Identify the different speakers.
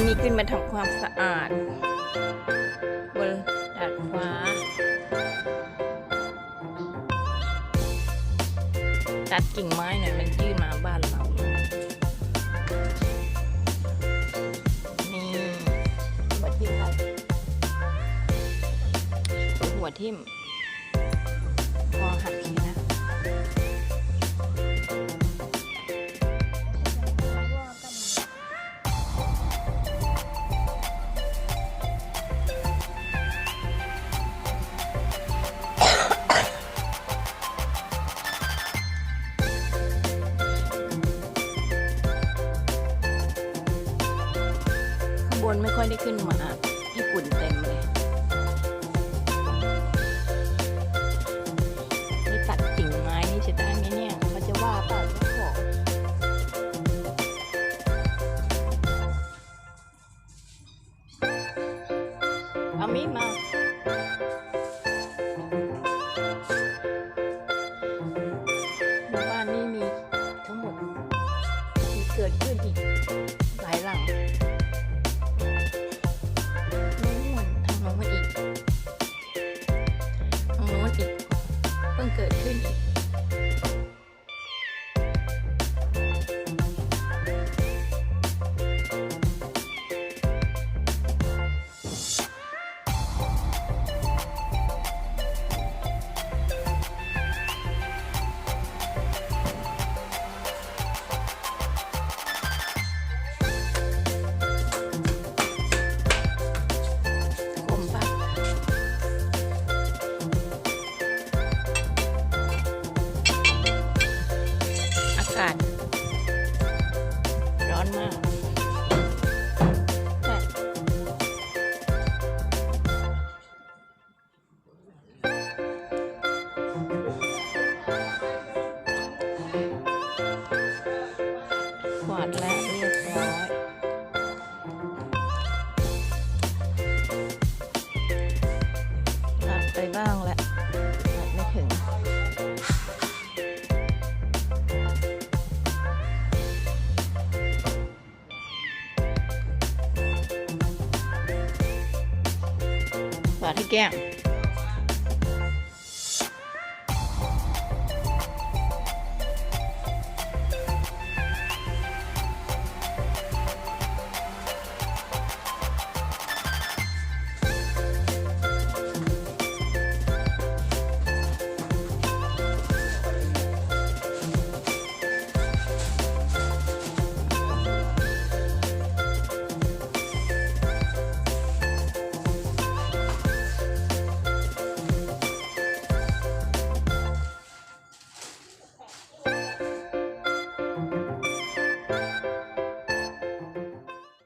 Speaker 1: วันนี้ขึ้นมาทำความสะอาด บนดาดฟ้า ตัดกิ่งไม้หน่อยมันยื่นมาบ้านเรานี่หัวทิ่มครับหัวทิ่ม นไม่ค่อยได้ขึ้นมาญี่ปุ่นเต็มเลยนี่ตัดกิ่งไม้นี่จะได้ไหมเนี่ยเขาจะว่าเปล่าเจ้าของเอามีมาบ้านนี้มีทั้งหมดมีเกิดขึ้นอีก กัน ร้อนมากแต่กวาดแล้วเรียบร้อย again.